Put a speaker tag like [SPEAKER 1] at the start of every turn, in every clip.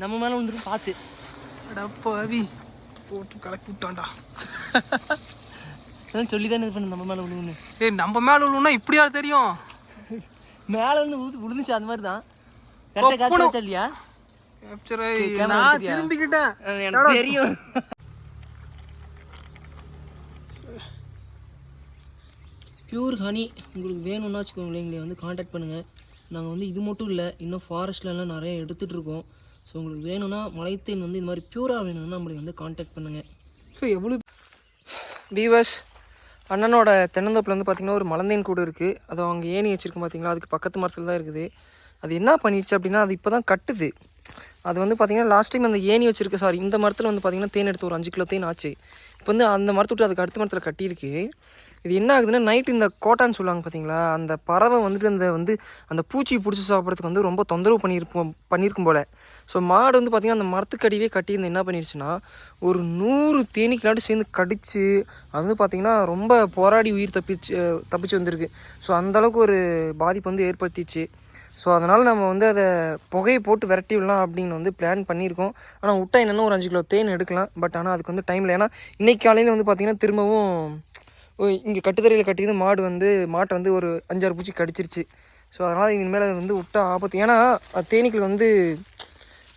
[SPEAKER 1] நம்ம மேலே வந்துடும் பார்த்து.
[SPEAKER 2] அடப்பாவி போட்டு கலக்கி விட்டான்டா.
[SPEAKER 1] அதான் சொல்லி தானே இது பண்ணு நம்ம மேலே விழுவுன்னு.
[SPEAKER 2] ஏய் நம்ம மேல உள்ளுன்னா இப்படியா தெரியும்.
[SPEAKER 1] மேலே வந்து ஊது விழுந்துச்சு அந்த மாதிரி தான். கரெக்டாக. வச்சா இல்லையா
[SPEAKER 2] கேப்சர் நான்? திருந்திக்கிட்டேன்
[SPEAKER 1] எனக்கு தெரியும். பியூர் ஹனி உங்களுக்கு வேணும்னா வச்சுக்கோங்களேன் எங்களை வந்து காண்டாக்ட் பண்ணுங்கள் நாங்கள் வந்து இது மட்டும் இல்லை இன்னும் ஃபாரஸ்ட்லலாம் நிறைய எடுத்துகிட்டு இருக்கோம். ஸோ உங்களுக்கு வேணும்னா மலைத்தேன் வந்து இந்த மாதிரி பியூராக வேணும்னா நம்மளுக்கு வந்து காண்டாக்ட் பண்ணுங்கள்
[SPEAKER 2] எவ்வளோ பீவர்ஸ் அண்ணனோட தென்னந்தோப்பில் வந்து பார்த்திங்கன்னா ஒரு மலந்தேன் கூடு இருக்குது அது அவங்க ஏணி வச்சுருக்கு பார்த்தீங்களா அதுக்கு பக்கத்து மரத்தில் தான் இருக்குது. அது என்ன பண்ணிடுச்சு அப்படின்னா அது இப்போ தான் கட்டுது. அது வந்து பார்த்திங்கன்னா லாஸ்ட் டைம் அந்த ஏணி வச்சிருக்க சாரி இந்த மரத்தில் வந்து பார்த்திங்கன்னா தேன் எடுத்து ஒரு அஞ்சு கிலோ தேன் ஆச்சு. இப்போ வந்து அந்த மரத்தை விட்டு அதுக்கு அடுத்த மரத்தில் கட்டியிருக்கு. இது என்ன ஆகுதுன்னா நைட் இந்த கோட்டான்னு சொல்லுவாங்க பார்த்தீங்களா அந்த பறவை வந்துட்டு அந்த வந்து அந்த பூச்சி பிடிச்சி சாப்பிட்றதுக்கு வந்து ரொம்ப தொந்தரவு பண்ணியிருப்போம் பண்ணியிருக்கும் போல். ஸோ மாடு வந்து பார்த்திங்கன்னா அந்த மரத்துக்கடியே கட்டியிருந்து என்ன பண்ணிடுச்சுன்னா ஒரு நூறு தேனீக்களாட்டு சேர்ந்து கடித்து அது வந்து பார்த்திங்கன்னா ரொம்ப போராடி உயிர் தப்பிச்சு தப்பிச்சு வந்திருக்கு. ஸோ அந்தளவுக்கு ஒரு பாதிப்பு வந்து ஏற்படுத்திடுச்சு ஸோ அதனால் நம்ம வந்து அதை புகையை போட்டு விரட்டி விடலாம் அப்படின்னு வந்து பிளான் பண்ணியிருக்கோம். ஆனால் விட்டா என்னென்னா ஒரு அஞ்சு கிலோ தேன் எடுக்கலாம். பட் ஆனால் அதுக்கு வந்து டைமில் ஏன்னா இன்றைக்கி காலையில் வந்து பார்த்திங்கன்னா திரும்பவும் இங்கே கட்டுத்தரையில் கட்டியிருந்து மாடு வந்து மாட்டை வந்து ஒரு அஞ்சாறு பூச்சி கடிச்சிருச்சு. ஸோ அதனால் இனிமேல் அது வந்து விட்டா ஆபத்து. ஏன்னா தேனீக்கள் வந்து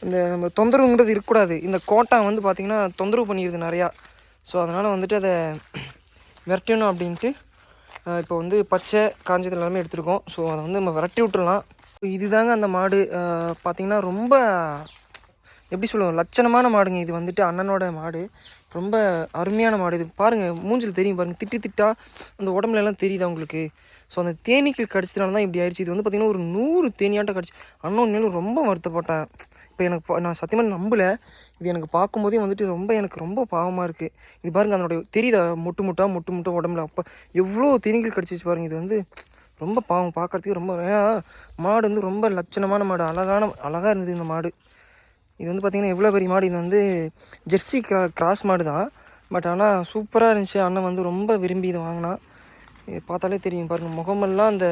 [SPEAKER 2] இந்த நம்ம தொந்தரவுங்கிறது இருக்கக்கூடாது. இந்த கோட்டா வந்து பார்த்திங்கன்னா தொந்தரவு பண்ணிடுது நிறையா. ஸோ அதனால் வந்துட்டு அதை விரட்டணும் அப்படின்ட்டு இப்போ வந்து பச்சை காஞ்சது எல்லாமே எடுத்துருக்கோம். ஸோ அதை வந்து நம்ம விரட்டி விட்டுடலாம் இதுதாங்க அந்த மாடு. பார்த்திங்கன்னா ரொம்ப எப்படி சொல்லுவோம் லட்சணமான மாடுங்க இது வந்துட்டு அண்ணனோட மாடு. ரொம்ப அருமையான மாடு இது. பாருங்கள் மூஞ்சில் தெரியும் பாருங்கள் திட்டு திட்டா அந்த உடம்புல எல்லாம் தெரியுது அவங்களுக்கு ஸோ அந்த தேனீக்கள் கடிச்சதுனால தான் இப்படி ஆயிடுச்சு. இது வந்து பார்த்திங்கன்னா ஒரு நூறு தேனியாட்டம் கடிச்சு அண்ணன் மேலும் ரொம்ப வருத்தப்பட்டேன். இப்போ எனக்கு நான் சத்தியமாக நம்பலை. இது எனக்கு பார்க்கும்போதே வந்துட்டு ரொம்ப எனக்கு ரொம்ப பாவமாக இருக்குது இது பாருங்கள் அதனுடைய தெரியுதா? முட்டு முட்டா முட்டு முட்டா உடம்புல. அப்போ எவ்வளோ திணிகள் கிடச்சிச்சு பாருங்கள் இது வந்து ரொம்ப பாவம். பார்க்குறதுக்கு ரொம்ப மாடு வந்து ரொம்ப லட்சணமான மாடு. அழகான அழகாக இருந்தது இந்த மாடு. இது வந்து பார்த்திங்கன்னா எவ்வளோ பெரிய மாடு. இது வந்து ஜெர்சி கிரா கிராஸ் மாடு தான். பட் ஆனால் சூப்பராக இருந்துச்சு. அண்ணன் வந்து ரொம்ப விரும்பி இதை வாங்கினான் பார்த்தாலே தெரியும் பாருங்கள் முகமெல்லாம் அந்த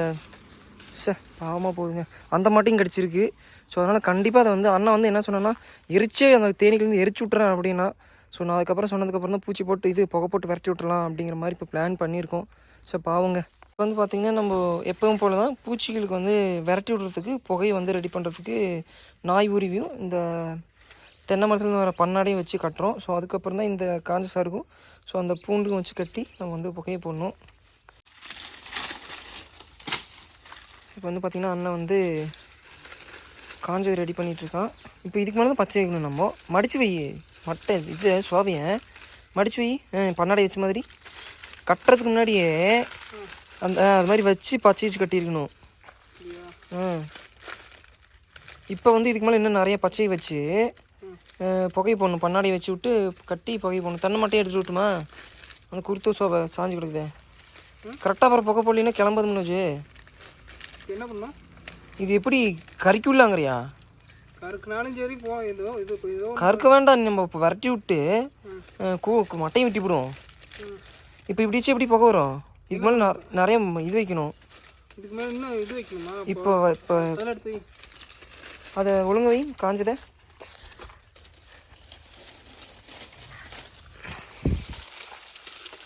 [SPEAKER 2] சே பாவமாக போகுதுங்க. அந்த மாட்டையும் கிடச்சிருக்கு. ஸோ அதனால் கண்டிப்பாக அதை வந்து அண்ணா வந்து என்ன சொன்னேன்னா எரிச்சே அந்த தேனிக்கிலேருந்து எரிச்சு விட்றேன் அப்படின்னா ஸோ நான் அதுக்கப்புறம் சொன்னதுக்கப்புறம் தான் பூச்சி போட்டு இது புகை போட்டு விரட்டி விட்றலாம் அப்படிங்கிற மாதிரி இப்போ பிளான் பண்ணியிருக்கோம். ஸோ பாவங்க. இப்போ வந்து பார்த்திங்கன்னா நம்ம எப்பவும் போல தான் பூச்சிகளுக்கு வந்து விரட்டி விடுறதுக்கு புகையை வந்து ரெடி பண்ணுறதுக்கு நாய் உருவியும் இந்த தென்னை மரத்தில் வர பண்ணாடையும் வச்சு கட்டுறோம். ஸோ அதுக்கப்புறம் தான் இந்த காஞ்ச சருகும் ஸோ அந்த பூண்டும் வச்சு கட்டி நம்ம வந்து புகையை போடணும். இப்போ வந்து பார்த்திங்கன்னா அண்ணன் வந்து காஞ்சது ரெடி பண்ணிட்டு இருக்கான் இப்போ இதுக்கு மேலே தான் பச்சை வைக்கணும் நம்ம. மடிச்சு வை. மட்டை இது சுவாபியன் மடிச்சு வை. ஆ, பண்ணாடை வச்ச மாதிரி. கட்டுறதுக்கு முன்னாடியே அந்த அது மாதிரி வச்சு பச்சை வச்சு கட்டியிருக்கணும். இப்போ வந்து இதுக்கு மேலே இன்னும் நிறைய பச்சை வச்சு புகை போடணும். பண்ணாடி வச்சு விட்டு கட்டி புகை போடணும். தென்னை மட்டையை எடுத்து விட்டுமா அந்த குருத்து சோபை சாஞ்சு கிடக்குதே. கரெக்டாக அப்புறம் புகை போடலின்னா கிளம்புது முன்னாச்சு
[SPEAKER 3] என்ன பண்ணோம்
[SPEAKER 2] இது எப்படி கறிக்குள்ளாங்கறியா?
[SPEAKER 3] கருக்குனாலும் சரி போ ஏதோ இது ஏதோ
[SPEAKER 2] கறுக்க வேண்டாம் நம்ம இப்போ விரட்டி விட்டு கூ மட்டையும் வெட்டி விடுவோம் இப்போ இப்படி வச்சு எப்படி புகை வரும்? இதுக்கு மேலே நிறைய இது வைக்கணும்.
[SPEAKER 3] இதுக்கு மேலே இன்னும் இது வைக்கணுமா?
[SPEAKER 2] இப்போ இப்போ
[SPEAKER 3] எடுத்து
[SPEAKER 2] அதை ஒழுங்கு வை காஞ்சதை.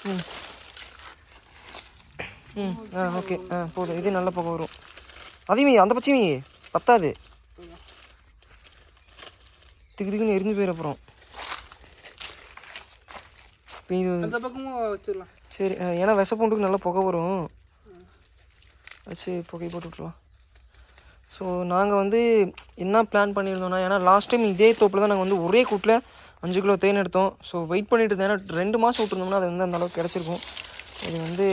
[SPEAKER 2] ம். ம். ஆ ஓகே. ஆ போதும் இது நல்ல புகை வரும். அதையும் அந்த பச்சையும். பத்தாது திக்கு திக்குன்னு எரிஞ்சு போயிடும் அப்புறம் இப்போ இது
[SPEAKER 3] அந்த பக்கமும் வச்சிடலாம்
[SPEAKER 2] சரி ஏன்னா விசப்பூண்டுக்கு நல்லா புகை வரும் வச்சு புகை போட்டு விட்ருலாம் ஸோ நாங்கள் வந்து என்ன பிளான் பண்ணியிருந்தோம்னா ஏன்னா லாஸ்ட் டைம் இதே தோப்பில் தான் நாங்கள் வந்து ஒரே கூட்டில் அஞ்சு கிலோ தேன் எடுத்தோம். ஸோ வெயிட் பண்ணிட்டு இருந்தோம் ஏன்னா ரெண்டு மாதம் விட்டுருந்தோம்னா அது வந்து அந்த அளவுக்கு கிடச்சிருக்கும். இது வந்து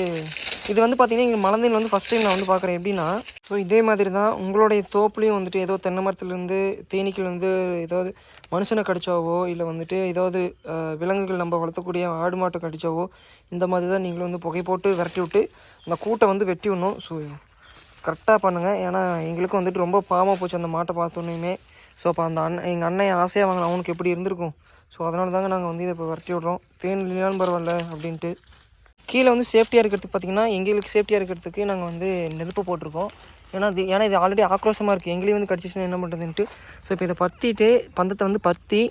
[SPEAKER 2] இது வந்து பார்த்தீங்கன்னா இங்கே மலந்தேன் வந்து ஃபஸ்ட் டைம் நான் வந்து பார்க்குறேன் எப்படின்னா ஸோ இதே மாதிரி தான் உங்களுடைய தோப்புலையும் வந்துட்டு ஏதோ தென்னை மரத்துலேருந்து தேனீக்கள் வந்து ஏதாவது மனுஷனை கடிச்சாவோ இல்லை வந்துட்டு ஏதாவது விலங்குகள் நம்ம வளர்த்தக்கூடிய ஆடு மாட்டை கடிச்சாவோ இந்த மாதிரி தான் நீங்களும் வந்து புகை போட்டு விரட்டி விட்டு அந்த கூட்டை வந்து வெட்டி விடணும். ஸோ கரெக்டாக பண்ணுங்கள் ஏன்னா எங்களுக்கும் வந்துட்டு ரொம்ப பாவமாக போச்சு அந்த மாட்டை பார்த்தோன்னே ஸோ அப்போ அந்த அண்ணன் எங்கள் அண்ணன் ஆசையாக வாங்கின அவனுக்கு எப்படி இருந்திருக்கும்? ஸோ அதனால தாங்க நாங்கள் வந்து இதை இப்போ விரட்டி விட்றோம். தேன் இல்லைனாலும் பரவாயில்ல அப்படின்ட்டு. கீழே வந்து சேஃப்டியாக இருக்கிறதுக்கு பார்த்தீங்கன்னா எங்களுக்கு சேஃப்டியாக இருக்கிறதுக்கு நாங்கள் வந்து நெருப்பு போட்டிருக்கோம். ஏன்னா இது ஏன்னா இது ஆல்ரெடி ஆக்ரோஷமாக இருக்குது எங்களையும் வந்து கடிச்சிச்சுன்னா என்ன பண்ணுறதுன்ட்டு ஸோ இப்போ இதை பற்றிட்டு பந்தத்தை வந்து பற்றி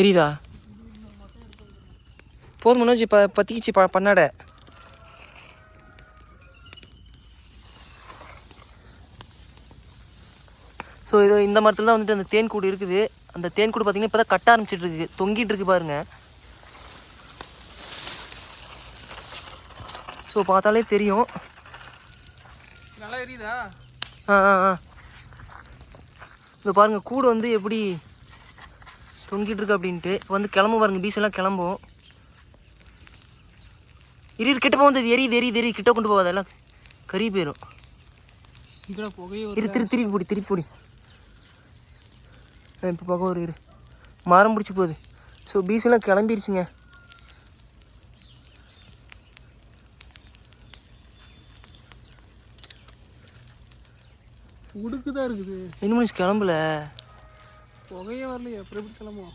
[SPEAKER 2] எரியுதா? போதும் மனோஜ் இப்போ பற்றிக்கிச்சு ப பண்ணாட ஸோ இது இந்த மரத்தில் தான் வந்துட்டு அந்த தேன் கூடு இருக்குது. அந்த தேன் கூடு பார்த்தீங்கன்னா இப்போ தான் கட்ட ஆரம்பிச்சிட்டு இருக்கு தொங்கிட்டு இருக்கு பாருங்கள் ஸோ பார்த்தாலே தெரியும்.
[SPEAKER 3] எரியுதா
[SPEAKER 2] ஆ ஆ ஆ. இந்த பாருங்க கூடு வந்து எப்படி தொங்கிட்டு இருக்கு அப்படின்ட்டு. இப்போ வந்து கிளம்பும் பாருங்க பீஸ் எல்லாம் கிளம்பும். இரு கிட்ட போகுது எரியுது எரியுது எரியுது கிட்ட கொண்டு போகாத எல்லாம் கறி போயிடும் இரு திரு திருப்பி பிடி திருப்பி பிடி. இப்போ பக்கம் ஒரு இரு. மரம் பிடிச்சி போகுது. ஸோ பீஸ் எல்லாம் கிளம்பிருச்சுங்க.
[SPEAKER 3] தான் இருக்குது.
[SPEAKER 2] இன்னும் மனுஷன் கிளம்பல.
[SPEAKER 3] புகையே வரலையே அப்புறம் எப்படி கிளம்புவோம்?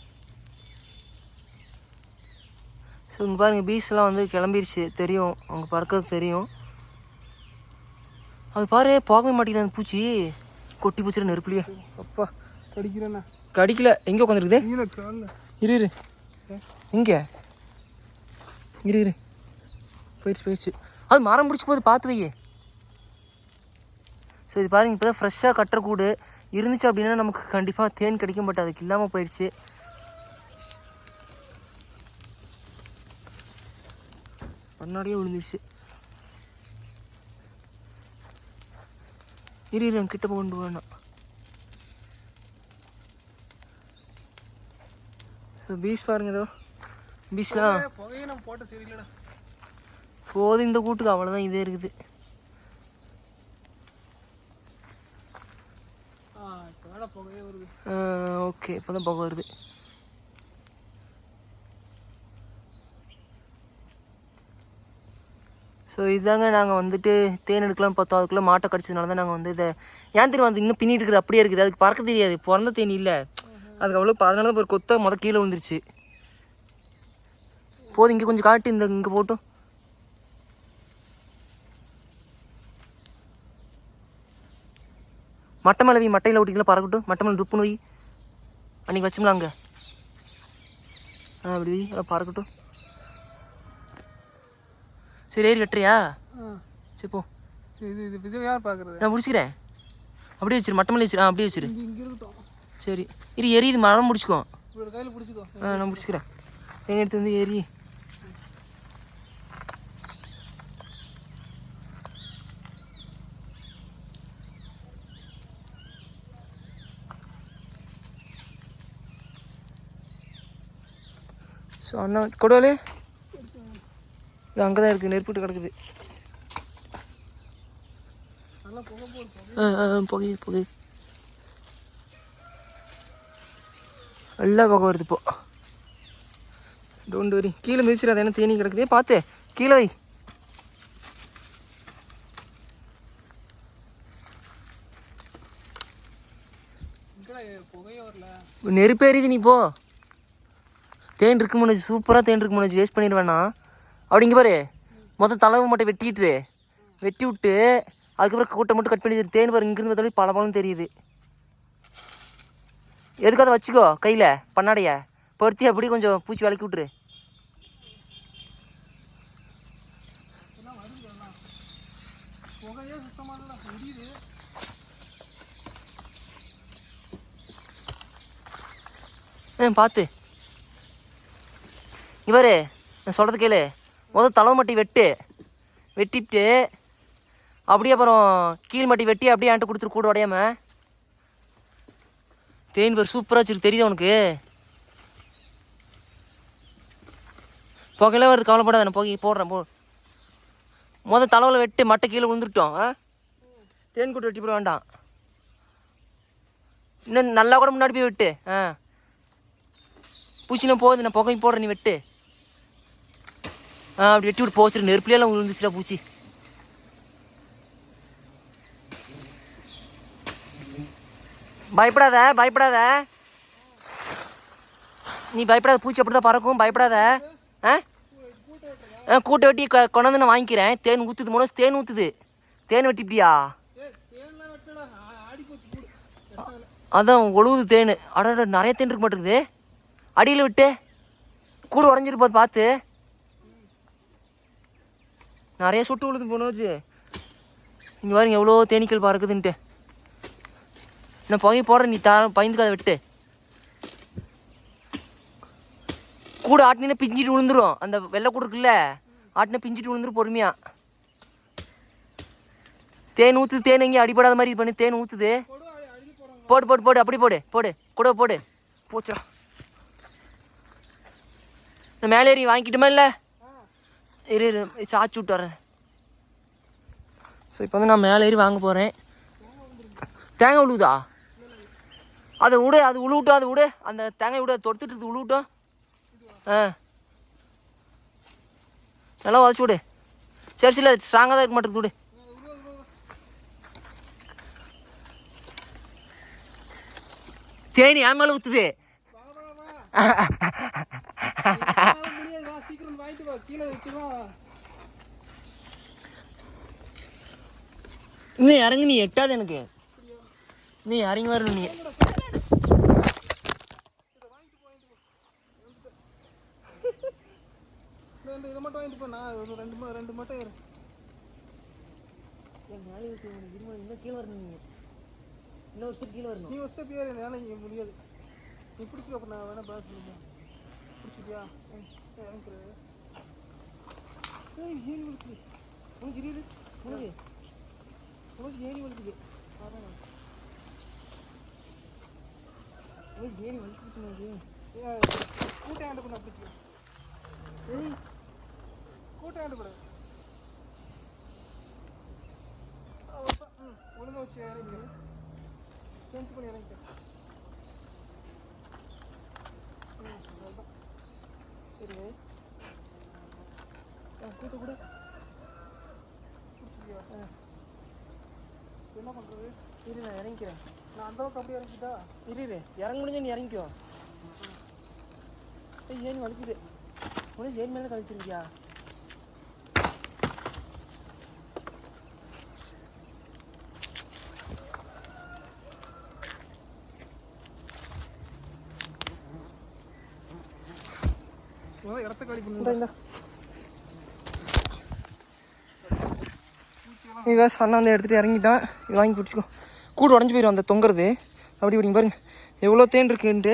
[SPEAKER 2] ஸோ இங்கே பாருங்கள் பீஸ்லாம் வந்து கிளம்பிருச்சு. தெரியும் அவங்க பறக்கிறது தெரியும். அது பாரு போகவே மாட்டேங்குது அந்த பூச்சி. கொட்டி பூச்சிட நெருப்புலையே.
[SPEAKER 3] அப்பா கடிக்கிறேண்ணா.
[SPEAKER 2] கடிக்கல. எங்கே உட்காந்துருக்குது இரு இரு. எங்கே இரு இரு. போயிடுச்சு போயிடுச்சு. அது மரம் பிடிச்சி போகுது பார்த்து வையே. ஸோ இது பாருங்க இப்போ தான் ஃப்ரெஷ்ஷாக கட்டுற கூடு. இருந்துச்சு அப்படின்னா நமக்கு கண்டிப்பாக தேன் கிடைக்கும் பட் அதுக்கு இல்லாமல் போயிடுச்சு. பண்ணாடியே விழுந்துருச்சு. இரு இரு கிட்ட கொண்டு வேணாம் பீஸ் பாருங்க ஏதோ
[SPEAKER 3] சரியில்லடா
[SPEAKER 2] போதும் இந்த கூட்டுக்கு அவ்வளோதான் இதே இருக்குது
[SPEAKER 3] ஆ இப்போ வேணா புகையே வருது
[SPEAKER 2] ஓகே இப்போ தான் போக வருது. ஸோ இதுதாங்க நாங்கள் வந்துட்டு தேன் எடுக்கலாம் பார்த்தோம். அதுக்குள்ளே மாட்டை கடிச்சதுனால தான் நாங்கள் வந்து இதை ஏன் தெரியும் அது இன்னும் பின்னிட்டு இருக்குது அப்படியே இருக்குது. அதுக்கு பறக்க தெரியாது. பிறந்த தேனி இல்லை. அதுக்கு அவ்வளோ அதனால தான் ஒரு கொத்த மொதல் கீழே விழுந்துருச்சு. போதும் இங்கே கொஞ்சம் காட்டு இந்த இங்கே போட்டும். மட்டை மேலே வை மட்டையில் ஓட்டிக்கலாம் பறக்கட்டும். மட்டை மேலே துப்புன்னு வை அன்றைக்கி வச்சோம்ல அங்கே. ஆ அப்படி வை அதான் பறக்கட்டும். சரி ஏறி கட்டுறியா சரி போ.
[SPEAKER 3] இது யார் பார்க்குறது
[SPEAKER 2] நான் முடிச்சுக்கிறேன். அப்படியே வச்சிரு மட்டை மேலே வச்சிரு. ஆ அப்படியே வச்சிரு. சரி. இரு எரியுது மரம் முடிச்சுக்கோ.
[SPEAKER 3] கையில் பிடிச்சிக்கோ.
[SPEAKER 2] ஆ நான் முடிச்சுக்கிறேன். தேன் எடுத்து வந்து ஏறி. ஸோ அண்ணா கொடுவலே இது அங்கே தான் இருக்குது நெருப்பிட்டு கிடக்குது.
[SPEAKER 3] நல்லா புகை புகை
[SPEAKER 2] ஆ ஆ புகை புகை. நல்லா புகை வருது இப்போ. Don't worry. கீழே மிதிச்சிடாத என்ன தேனி கிடக்குதே பார்த்து கீழே வை.
[SPEAKER 3] இங்கடா புகையே
[SPEAKER 2] நெருப்பேறிது நீ போ. தேன் இருக்கு மனோஜ் சூப்பராக தேன் இருக்கு மனோஜ் வேஸ்ட் பண்ணிடுவேண்ணா. அப்படி இங்கே பாரு மொத்தம் தலைவு மட்டும் வெட்டிட்டு வெட்டி விட்டு அதுக்கப்புறம் கூட்டை மட்டும் கட் பண்ணி தேன் பாரு இங்கிருந்து பார்த்தாலும் பல பழம் தெரியுது. எதுக்காக அதை வச்சுக்கோ கையில் பண்ணாடைய. பருத்தி அப்படி கொஞ்சம் பூச்சி விளக்கி
[SPEAKER 3] விட்டுரு. ஏன்
[SPEAKER 2] ஆ பார்த்து இவர் நான் சொல்கிறது கேளு. முதல் தலை மட்டி வெட்டு. வெட்டிட்டு அப்படியே அப்புறம் கீழ் மட்டி வெட்டி அப்படியே ஆண்ட்டு கொடுத்துரு கூட உடையாம. தேன் பேர் சூப்பராக வச்சுருக்கு. தெரியுது உனக்கு? புகையில வருது கவலைப்படாத நான் புகை போடுறேன் போ. முதல் தலைவில் வெட்டு மட்டை கீழே விழுந்துட்டோம் ஆ? தேன் கூட்டு வெட்டி போட வேண்டாம். இன்னும் நல்லா கூட முன்னாடி போய் வெட்டு ஆ? பூச்சிலாம் போகுது நான் புகை போடுறேன் நீ வெட்டு. அப்படி வெட்டி விட்டு போச்சுரு நெருப்புலையெல்லாம் விழுந்துச்சுடா பூச்சி. பயப்படாத பயப்படாத. நீ பயப்படாத பூச்சி அப்படி தான் பறக்கும் பயப்படாத. ஆ? ஆ கூட்டை வெட்டி கொண்டாந்து நான் வாங்கிக்கிறேன். தேன் ஊற்றுது மூணு தேன் ஊற்றுது
[SPEAKER 1] தேன்
[SPEAKER 3] வெட்டி இப்படியா?
[SPEAKER 1] அதான் ஒழுகுது தேன். அட நிறைய தேன் இருக்க மாட்டேங்குது. அடியில் விட்டு. கூடு உடஞ்சிருப்போம் பார்த்து. நிறைய சுட்டு விழுது போனோச்சு இங்கே பாருங்க எவ்வளோ தேனீக்கள் பறக்குதுன்ட்டு. நான் புகை போடுற நீ த பயந்துக்காத விட்டு. கூட ஆட்டினா பிஞ்சிட்டு விழுந்துரும். அந்த வெள்ளை கூட இருக்குல்ல ஆட்டினா பிஞ்சிட்டு விழுந்துரும் பொறுமையா. தேன் ஊற்றுது தேன் எங்கேயும் அடிபடாத மாதிரி இது பண்ணி தேன் ஊற்றுது
[SPEAKER 3] போடு
[SPEAKER 1] போடு போடு போடு அப்படி போடு போடு கூட போடு. போச்சுடா. நான் மேலே ஏறி வாங்கிக்கிட்டுமா இல்லை? இரு இரு சாச்சு விட்டு வரேன் ஸோ இப்போ வந்து நான் மேலே ஏறி வாங்க போகிறேன் தேங்காய் உழுவுதா? அதை விடு அது உழுவிட்டோம் அதை விடு அந்த தேங்காய் விடு தொடுத்துட்டு இருக்குது உழுவிட்டோம் ஆ. நல்லா வதச்சு விடு. சரி சரி ஸ்ட்ராங்காக தான் இருக்க மாட்டேங்குது விடு தேனி ஏன் மேலே ஊற்றுது
[SPEAKER 3] வாங்கிட்டு வா கீழே வச்சிரும்
[SPEAKER 1] இன்னும் இறங்கு நீ எட்டாது எனக்கு. நீ இறங்கி வரணும் நீ
[SPEAKER 3] இதை மட்டும் வாங்கிட்டு போ நான் ஒரு ரெண்டு ரெண்டு மட்டும் ஏறு.
[SPEAKER 1] இன்னும் கீழே வரணும் நீ. இன்னும் ஒரு கீழே வரணும்.
[SPEAKER 3] நீ ஃபஸ்ட்டு போய் ஏறு என்னால் இங்கே முடியாது. நீ பிடிச்சிக்க அப்புறம் நான் வேணா பேச சொல்லுங்க பிடிச்சிட்டியா? இறங்கிக்கிறேன் ஏய் ஏன் வலிக்குது.
[SPEAKER 1] உனக்கு இரு உனக்கு. உனக்கு ஏறி வலிக்குது. உனக்கு ஏறி வலிக்குது உனக்கு
[SPEAKER 3] ஏய், கூட்டை ஆண்டு பண்ண பிடிச்சிக்க ஏய் கூட்டை ஆண்டு கூட. ம் ஒழுங்கா வச்சு இறங்கிக்க. ஸ்ட்ரென்த் பண்ணி அவ்வளோதான் சரி கூட்ட கூட என்ன பண்ணுறது
[SPEAKER 1] இரு நான் இறங்கிக்கிறேன்.
[SPEAKER 3] நான் அந்த பக்கம் அப்படியே இறங்கிட்டா?
[SPEAKER 1] இரு இரு. இறங்க முடிஞ்சா நீ இறங்கிக்கோ. ஏய் ஏன் வலிக்குது? உனக்கு ஏன் மேலே கழிச்சிருக்கியா?
[SPEAKER 3] இடத்த காலி
[SPEAKER 2] இவன் அண்ணா வந்து எடுத்துகிட்டு இறங்கிட்டான் இது வாங்கி பிடிச்சிக்கோ. கூடு உடஞ்சி போயிடும் அந்த தொங்குறது. அப்படி இப்படிங்க பாருங்க. எவ்வளோ தேன் இருக்குன்ட்டு.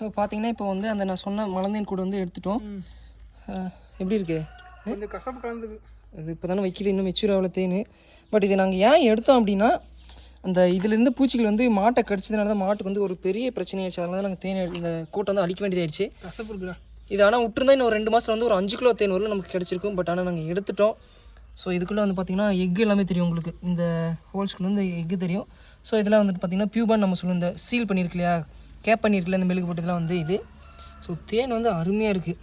[SPEAKER 3] இந்த
[SPEAKER 2] பார்த்தீங்கன்னா இப்போ வந்து அந்த நான் சொன்ன மலந்தேன் கூடு வந்து எடுத்துட்டோம். எப்படி இருக்கு?
[SPEAKER 3] கொஞ்சம் கசப்பு கலந்துக்கு
[SPEAKER 2] இது இப்போ தானே வைக்கல இன்னும் மெச்சூர் ஆகல தேன். பட் இதை நாங்கள் ஏன் எடுத்தோம் அப்படின்னா அந்த இதுலேருந்து பூச்சிகள் வந்து மாட்டை கடிச்சதுனால தான் மாட்டுக்கு வந்து ஒரு பெரிய பிரச்சனை ஆயிடுச்சு அதனால தான் நாங்கள் தேன் இந்த கூட்டை வந்து அழிக்க வேண்டியதாயிடுச்சு.
[SPEAKER 3] கசப்பு இருக்குடா.
[SPEAKER 2] இது ஆனால் விட்டுருந்தா இன்னும் ஒரு ரெண்டு மாதம் வந்து ஒரு அஞ்சு கிலோ தேன் வரல நமக்கு கிடச்சிருக்கும். பட் ஆனால் நாங்கள் எடுத்துட்டோம். ஸோ இதுக்குள்ளே வந்து பார்த்திங்கன்னா எக் எல்லாமே தெரியும் உங்களுக்கு. இந்த ஹோல்ஸ்குள்ள வந்து எக்கு தெரியும். ஸோ இதெல்லாம் வந்துட்டு பார்த்திங்கன்னா பியூபான் நம்ம சொல்லுவோம் இந்த சீல் பண்ணியிருக்கு இல்லையா? கேப் பண்ணியிருக்கல இந்த மெழுகு போட்டதெல்லாம் வந்து இது. ஸோ தேன் வந்து அருமையாக இருக்குது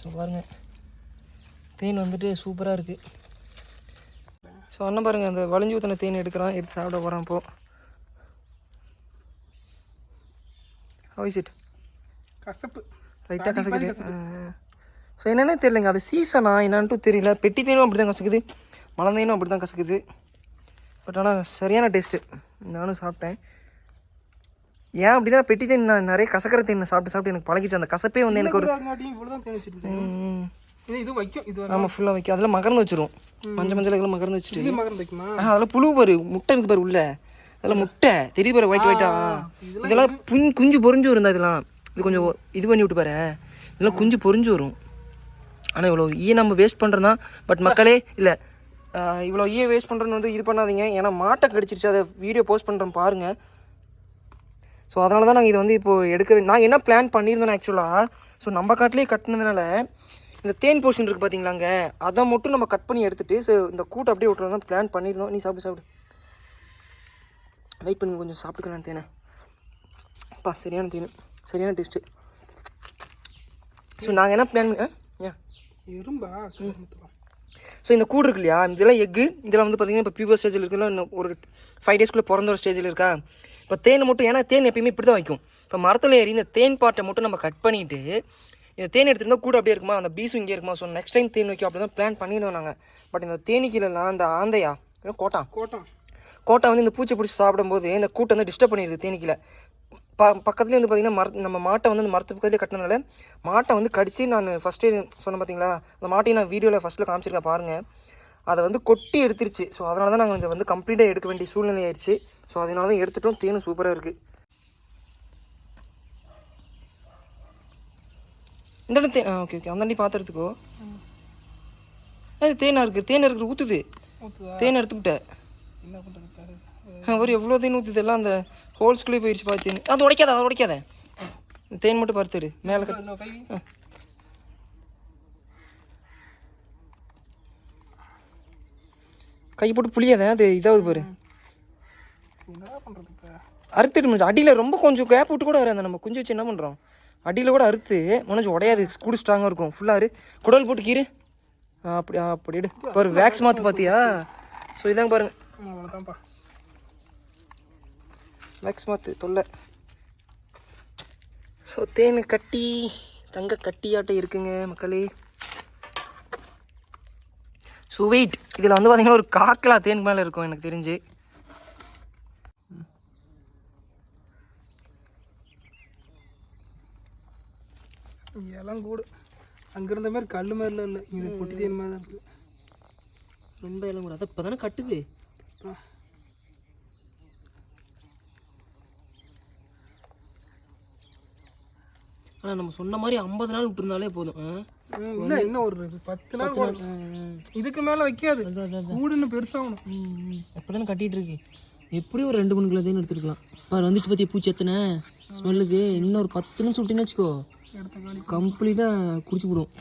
[SPEAKER 2] ஸோ பாருங்கள் தேன் வந்துட்டு சூப்பராக இருக்குது ஸோ அண்ணன் பாருங்கள் அந்த வளைஞ்சு ஊற்றின தேன் எடுக்கிறான். எடுத்து சாப்பிட போகிறான் இப்போது ஹவ் இஸ் இட்
[SPEAKER 3] கசப்பு.
[SPEAKER 2] லைட்டாக
[SPEAKER 3] பாதி
[SPEAKER 2] கசக்குது. ஸோ என்னன்னே தெரியலங்க. அது சீசனா என்னன்ட்டு தெரியல. பெட்டி தேனும் அப்படி தான் கசக்குது. மலந்தேனும் அப்படி தான் கசக்குது. பட் ஆனால் சரியான டேஸ்ட்டு நானும் சாப்பிட்டேன். ஏன் அப்படின்னா பெட்டி தேன் நான் நிறைய கசக்கிற தேன் சாப்பிட்டு சாப்பிட்டு எனக்கு பழகிச்சு அந்த கசப்பே வந்து எனக்கு ஒரு
[SPEAKER 3] இது வைக்கும். இது
[SPEAKER 2] ஆமாம் ஃபுல்லாக வைக்கும். அதில் மகர்ந்து வச்சிரும். மஞ்சள் மஞ்சள் மகர்ந்து வச்சுட்டு.
[SPEAKER 3] மகரம் வைக்குமா?
[SPEAKER 2] அதில் புழு பாரு. முட்டை இருக்குது பாரு உள்ள. அதில் முட்டை தெரிய பாரு ஒயிட் ஒயிட்டா இதெல்லாம் புஞ் குஞ்சு பொறிஞ்சு வரும் இதெல்லாம். இது கொஞ்சம் இது பண்ணி விட்டு பாரு. இதெல்லாம் குஞ்சு பொறிஞ்சு வரும். ஆனால் இவ்வளோ ஈ நம்ம வேஸ்ட் பண்ணுறோம் தான் பட் மக்களே இல்லை இவ்வளோ ஈயை வேஸ்ட் பண்ணுறோன்னு வந்து இது பண்ணாதீங்க. ஏன்னா மாட்டை கடிச்சிருச்சு. அதை வீடியோ போஸ்ட் பண்ணுறோம் பாருங்கள் ஸோ அதனால தான் நாங்கள் இதை வந்து இப்போது எடுக்க நான் என்ன பிளான் பண்ணியிருந்தேன் ஆக்சுவலாக ஸோ நம்ம காட்டிலே கட்டினதுனால இந்த தேன் போர்ஷன் இருக்குது பார்த்தீங்களாங்க அதை மட்டும் நம்ம கட் பண்ணி எடுத்துட்டு ஸோ இந்த கூட்டை அப்படியே விட்டுறது தான் பிளான் பண்ணியிருந்தோம். நீ சாப்பிடு சாப்பிடு. வெயிட் பண்ணுங்க கொஞ்சம் சாப்பிட்டுக்கலாம் தேனை. அப்பா சரியான தேன். சரியான டேஸ்ட்டு ஸோ நாங்கள் என்ன பிளான் ஏன்
[SPEAKER 3] எறும்பா?
[SPEAKER 2] ஸோ இந்த கூடு இருக்கு இல்லையா இதெல்லாம் எக்கு. இதெல்லாம் வந்து பார்த்தீங்கன்னா இப்போ பியூவர் ஸ்டேஜில் இருக்குல்ல இன்னும் ஒரு ஃபைவ் டேஸ்க்குள்ளே பிறந்த ஒரு ஸ்டேஜில் இருக்கா? இப்போ தேன் மட்டும் ஏன்னா தேன் எப்பயுமே இப்படி தான் வைக்கும். இப்போ மரத்தில் ஏறி இந்த தேன் பாட்டை மட்டும் நம்ம கட் பண்ணிட்டு இந்த தேன் எடுத்துருந்தா கூட அப்படியே இருக்குமா? அந்த பீஸும் இங்கே இருக்குமா? ஸோ நெக்ஸ்ட் டைம் தேன் வைக்கும் அப்படி தான் பிளான் பண்ணியிருந்தோம் நாங்கள் பட் இந்த தேனீக்கிலலாம் அந்த ஆந்தையா? கோட்டான்?
[SPEAKER 3] கோட்டம்
[SPEAKER 2] கோட்டை வந்து இந்த பூச்சி பிடிச்சி சாப்பிடும்போது இந்த கூட்டை வந்து டிஸ்டர்ப் பண்ணிடுது தேனீக்கில் ப பக்கத்துலேயே வந்து பார்த்தீங்கன்னா மர நம்ம மாட்டை வந்து அந்த மரத்து பக்கத்துலேயே கட்டினதுனால மாட்டை வந்து கடிச்சு நான் ஃபஸ்ட்டே சொன்னேன் பார்த்தீங்களா அந்த மாட்டையும் நான் வீடியோவில் ஃபஸ்ட்டில் காமிச்சிருக்கேன் பாருங்கள் அதை வந்து கொட்டி எடுத்துருச்சு. ஸோ அதனால தான் நாங்கள் இதை வந்து கம்ப்ளீட்டாக எடுக்க வேண்டிய சூழ்நிலை ஆயிடுச்சு. ஸோ அதனால தான் எடுத்துட்டோம். தேனும் சூப்பராக இருக்குது இந்த இடம் தேன் ஓகே ஓகே அந்தாண்டி பாத்திரத்துக்கோ. அது தேனாக இருக்குது தேன் இருக்குது ஊற்றுது
[SPEAKER 3] ஊற்றுதா
[SPEAKER 2] தேன் எடுத்துக்கிட்டேன் அவர் எவ்வளோ தேன் ஊற்றுது எல்லாம் அந்த ஹோல்ஸ்குள்ளே போயிடுச்சு பாரு தேன். அது உடைக்காத அதை உடைக்காத. தேன் மட்டும் பருத்துரு மேலே கட்டு
[SPEAKER 3] கை.
[SPEAKER 2] போட்டு புளியாத அது இதாவது பாரு. அறுத்துட்டு முடிஞ்சு. அடியில் ரொம்ப கொஞ்சம் கேப் விட்டு கூட வராது நம்ம குஞ்சு வச்சு என்ன பண்ணுறோம் அடியில் கூட அறுத்து முனைஞ்சு உடையாது. கூட ஸ்ட்ராங்காக இருக்கும். ஃபுல்லாக குடல் போட்டு கீறு. அப்படி அப்படி பாரு வேக்ஸ் மாற்று பார்த்தியா ஸோ இதாங்க பாருங்க. மாற்று தொல்லை. ஸோ தேன் கட்டி தங்க கட்டியாட்டம் இருக்குங்க மக்களே. ஸோ வெயிட் இதில் வந்து பார்த்தீங்கன்னா ஒரு காக்கலா தேன் மேலே இருக்கும் எனக்கு தெரிஞ்சு.
[SPEAKER 3] எல்லாம் கூடு அங்கே இருந்த மாதிரி கல் மாதிரிலாம் இல்லை. இது பொட்டி தேன் மாதிரி தான் இருக்குது
[SPEAKER 1] ரொம்ப எல்லாம் கூட அதை இப்போ தானே கட்டுது ஆனால் நம்ம சொன்ன மாதிரி ஐம்பது நாள் விட்டுருந்தாலே போதும்?
[SPEAKER 3] இல்லை இன்னும் ஒரு பத்து நாள் இதுக்கு மேலே வைக்காது. கூடுன்னு பெருசாகணும்.
[SPEAKER 1] அப்போ தானே கட்டிகிட்டு இருக்கு எப்படியும் ஒரு ரெண்டு மூணு கிலோ தேன் எடுத்துருக்கலாம். பாரு வந்துச்சு பார்த்தியா பூச்சி எத்தனை? ஸ்மெல்லுக்கு இன்னும் ஒரு பத்து நிமிஷம் விட்டீங்கன்னு வச்சுக்கோ. கம்ப்ளீட்டாக குடிச்சு விடும்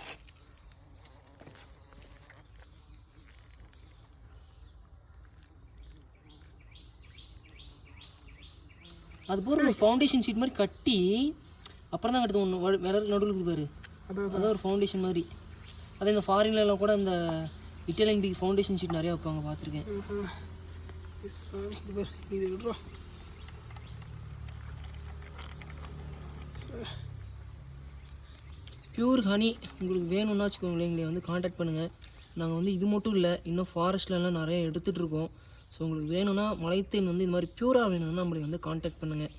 [SPEAKER 1] அது போகிற ஃபவுண்டேஷன் ஷீட் மாதிரி கட்டி அப்புறம் தான் கட்டுது ஒன்று விரல் நடுவில் பாரு.
[SPEAKER 3] அதான்
[SPEAKER 1] ஒரு ஃபவுண்டேஷன் மாதிரி. அதே இந்த எல்லாம் கூட இந்த இட்டாலியன் பிக் ஃபவுண்டேஷன் ஷீட் நிறையா வைப்பாங்க பார்த்துருக்கேன்.
[SPEAKER 3] இது விடுறோம்
[SPEAKER 1] பியூர் ஹனி உங்களுக்கு வேணும்னா வச்சுக்கோங்களேன் எங்களை வந்து காண்டாக்ட் பண்ணுங்கள் நாங்கள் வந்து இது மட்டும் இல்லை இன்னும் ஃபாரஸ்ட்லலாம் நிறைய எடுத்துகிட்டு இருக்கோம். ஸோ உங்களுக்கு வேணும்னா மலைத்தேன் வந்து இது மாதிரி பியூராக வேணும்னா நம்மளை வந்து காண்டாக்ட் பண்ணுங்கள்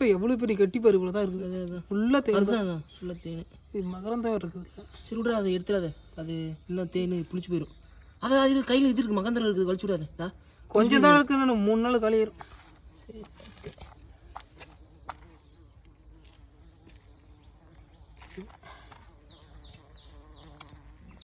[SPEAKER 3] இப்போ எவ்வளோ பெரிய கட்டி பாரு இவ்வளோ தான் இருக்குது. ஃபுல்லாக தேன்
[SPEAKER 1] அதான் ஃபுல்லாக தேன்.
[SPEAKER 3] இது மகரந்தம் இருக்குது.
[SPEAKER 1] சரி விட்றா அதை எடுத்துடாத. அது இன்னும் தேன் புளிச்சு போயிடும் அதான் அது கையில் இது இருக்குது மகந்திரம் இருக்குது வலிச்சு விடாத
[SPEAKER 3] கொஞ்சம் தான் இருக்குன்னு மூணு நாள் காலியாயிரும்
[SPEAKER 1] சரி